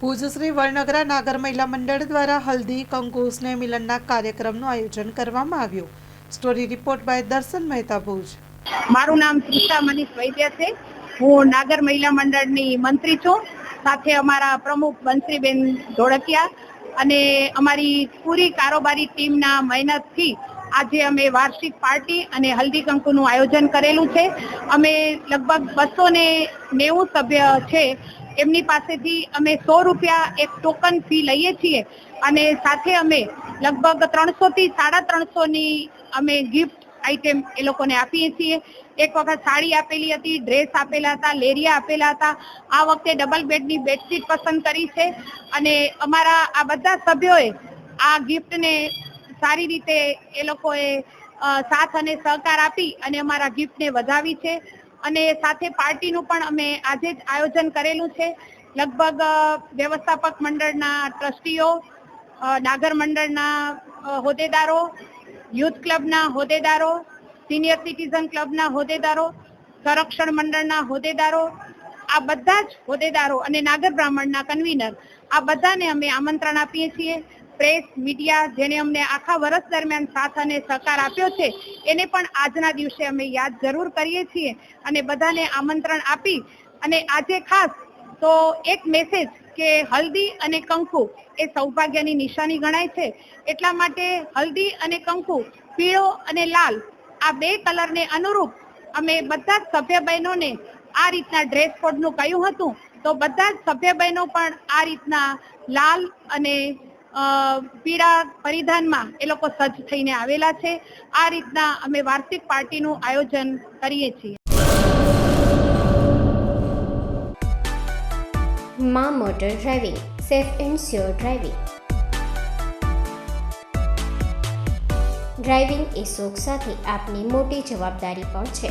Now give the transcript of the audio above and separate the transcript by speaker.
Speaker 1: ભુજ શ્રી વડનગરા નાગર મહિલા મંડળ દ્વારા હલ્દી કંકુ સ્નેહ મિલનના કાર્યક્રમનું આયોજન કરવામાં આવ્યું. સ્ટોરી રિપોર્ટ બાય દર્શન મહેતા ભુજ.
Speaker 2: મારું નામ ત્રિષા મનીષ વૈદ્ય છે. હું નાગર મહિલા મંડળની મંત્રી છું. સાથે અમારા પ્રમુખ બંશ્રીબેન ધોળકિયા અને અમારી પૂરી કારોબારી ટીમના મહેનતથી આજે અમે વાર્ષિક પાર્ટી અને હલ્દી, કંકુનું આયોજન કરેલું છે. અમે લગભગ બસો ને નેવું સભ્ય છે એમની પાસેથી અમે સો રૂપિયા એક ટોકન ફી લઈએ છીએ અને સાથે અમે લગભગ ત્રણસો થી સાડા ત્રણસો ની અમે ગિફ્ટ આઇટમ એ લોકોને આપીએ છીએ. એક વખત સાડી આપેલી હતી ડ્રેસ આપેલા હતા, લેરિયા આપેલા હતા. આ વખતે ડબલ બેડની બેડશીટ પસંદ કરી છે અને અમારા આ બધા સભ્યોએ આ ગિફ્ટને સારી રીતે એ લોકોએ સાથ અને સહકાર આપી અને અમારા ગિફ્ટને વધાવી છે. અને સાથે પાર્ટીનું પણ અમે આજે જ આયોજન કરેલું છે. લગભગ વ્યવસ્થાપક મંડળના ટ્રસ્ટીઓ નાગર મંડળના હોદ્દેદારો, યુથ ક્લબના હોદ્દેદારો, સિનિયર સિટીઝન ક્લબના હોદ્દેદારો, સંરક્ષણ મંડળના હોદ્દેદારો આ બધા જ હોદ્દેદારો અને નાગર બ્રાહ્મણના કન્વીનર આ બધાને અમે આમંત્રણ આપીએ છીએ. પ્રેસ મીડિયા જેને અમને આખા વર્ષ દરમિયાન સાથ અને સહકાર આપ્યો છે, એને પણ આજના દિવસે અમે યાદ જરૂર કરીએ છીએ અને બધાને આમંત્રણ આપી અને આજે ખાસ તો એક મેસેજ કે હલ્દી અને કંકુ એ સૌભાગ્યની નિશાની ગણાય છે. એટલા માટે હલ્દી અને કંકુ, પીળો અને લાલ આ બે કલરને અનુરૂપ અમે બધા જ સભ્ય બહેનોને આ રીતના ડ્રેસ કોડનું કહ્યું હતું? તો બધા જ સભ્ય બહેનો પણ આ રીતના લાલ અને પીળા પરિધાનમાં એ લોકો સજ્જ થઈને આવેલા છે. આ રીતના અમે વાર્ષિક પાર્ટીનું આયોજન કરીએ છીએ.
Speaker 3: મા motor driving, safe and sure driving. Driving એ શોખ સાથે આપની મોટી જવાબદારી પણ છે.